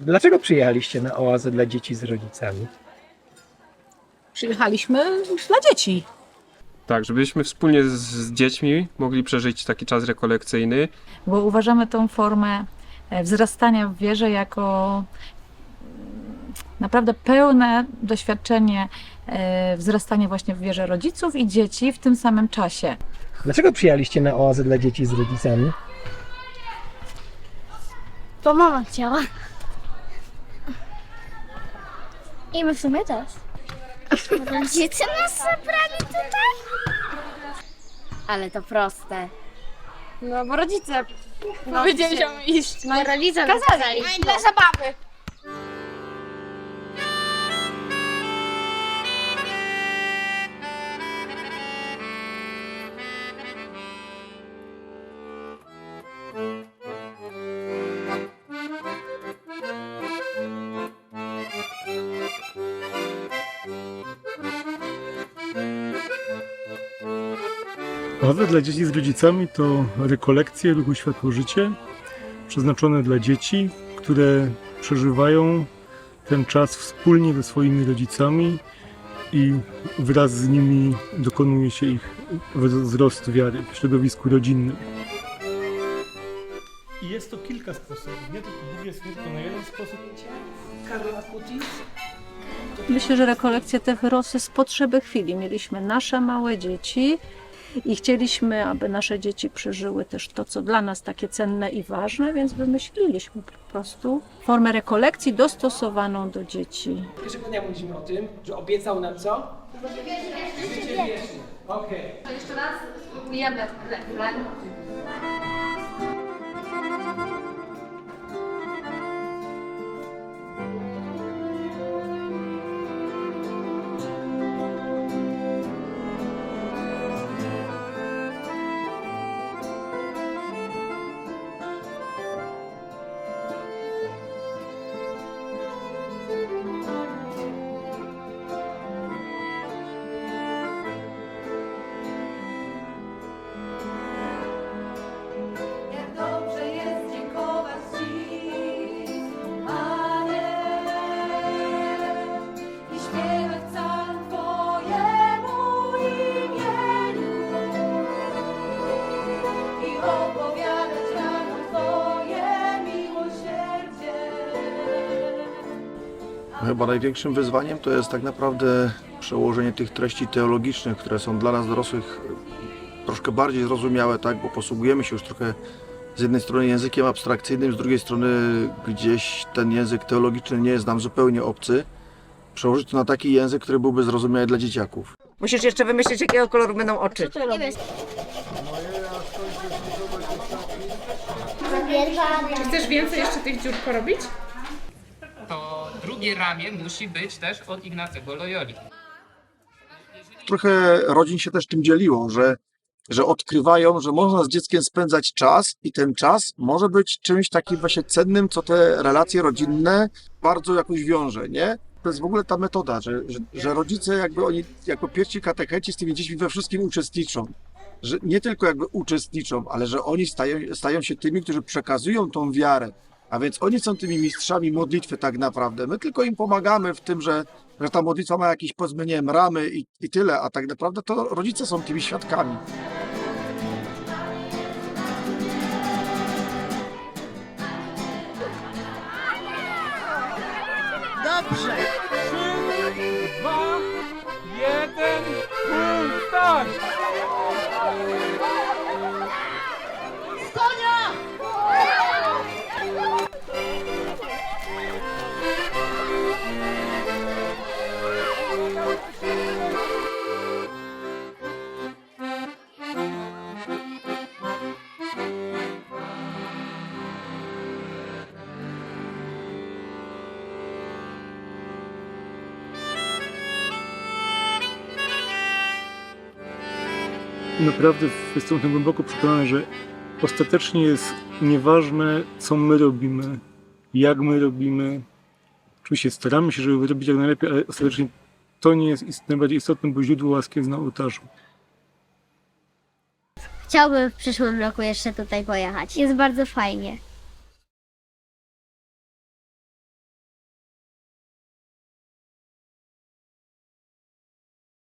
Dlaczego przyjechaliście na oazę dla dzieci z rodzicami? Przyjechaliśmy dla dzieci. Tak, żebyśmy wspólnie z, z dziećmi mogli przeżyć taki czas rekolekcyjny. bo uważamy tą formę e, wzrastania w wierze jako mm, naprawdę pełne doświadczenie e, wzrastania właśnie w wierze rodziców i dzieci w tym samym czasie. Dlaczego przyjechaliście na oazę dla dzieci z rodzicami? Bo mama chciała. I my w sumie też. Rodzice nas zabrali tutaj? Ale to proste. No bo rodzice powiedzieli, że iść. No rodzice nas kazali. Dla zabawy. Oaza dla dzieci z rodzicami to rekolekcje ruchu Światło Życie przeznaczone dla dzieci, które przeżywają ten czas wspólnie ze swoimi rodzicami i wraz z nimi dokonuje się ich wzrost wiary w środowisku rodzinnym. I jest to kilka sposobów, nie tylko, Bóg jest nie tylko na jeden sposób. Karola Kutis. Myślę, że rekolekcje te wyrosły z potrzeby chwili. Mieliśmy nasze małe dzieci i chcieliśmy, aby nasze dzieci przeżyły też to, co dla nas takie cenne i ważne, więc wymyśliliśmy po prostu formę rekolekcji dostosowaną do dzieci. Pierwszego dnia mówiliśmy o tym, że obiecał nam co? Życie wieczne. Okej. Jeszcze raz spróbujemy. Chyba największym wyzwaniem to jest tak naprawdę przełożenie tych treści teologicznych, które są dla nas dorosłych troszkę bardziej zrozumiałe, tak, bo posługujemy się już trochę z jednej strony językiem abstrakcyjnym, z drugiej strony gdzieś ten język teologiczny nie jest nam zupełnie obcy. Przełożyć to na taki język, który byłby zrozumiały dla dzieciaków. Musisz jeszcze wymyślić, jakiego koloru będą oczy. Zapierwane. Chcesz więcej jeszcze tych dziur porobić? Drugie ramię musi być też od Ignacego Loyoli. Trochę rodzin się też tym dzieliło, że, że odkrywają, że można z dzieckiem spędzać czas i ten czas może być czymś takim właśnie cennym, co te relacje rodzinne bardzo jakoś wiąże, nie? To jest w ogóle ta metoda, że, że, że rodzice jakby oni jako pierwsi katecheci z tymi dziećmi we wszystkim uczestniczą. Że nie tylko jakby uczestniczą, ale że oni stają, stają się tymi, którzy przekazują tą wiarę. A więc oni są tymi mistrzami modlitwy tak naprawdę. My tylko im pomagamy w tym, że, że ta modlitwa ma jakieś powiedzmy, ramy i, i tyle, a tak naprawdę to rodzice są tymi świadkami. Dobrze. Dwa, jeden, start! Naprawdę jestem głęboko przekonany, że ostatecznie jest nieważne, co my robimy, jak my robimy. Oczywiście staramy się, żeby robić jak najlepiej, ale ostatecznie to nie jest najbardziej istotne, bo źródło łaski jest na ołtarzu. Chciałbym w przyszłym roku jeszcze tutaj pojechać. Jest bardzo fajnie.